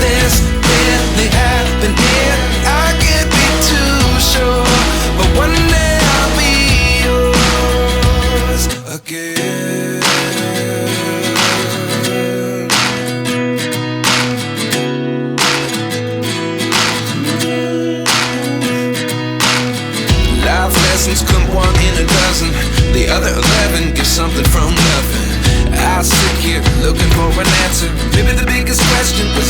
Is this? I can't be too sure, but one day I'll be yours again. Life lessons come one in a dozen. The other eleven give something from nothing. I sit here looking for an answer. Maybe the biggest question was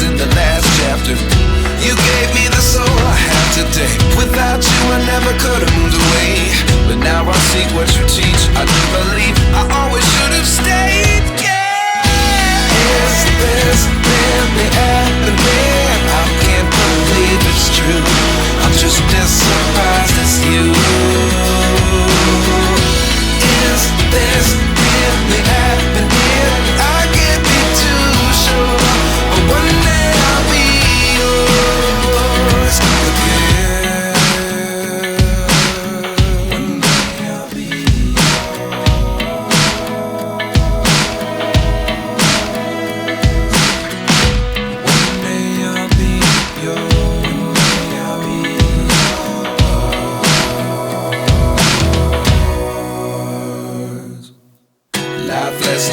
today. Without you, I never could have moved away. But now I see what you teach. I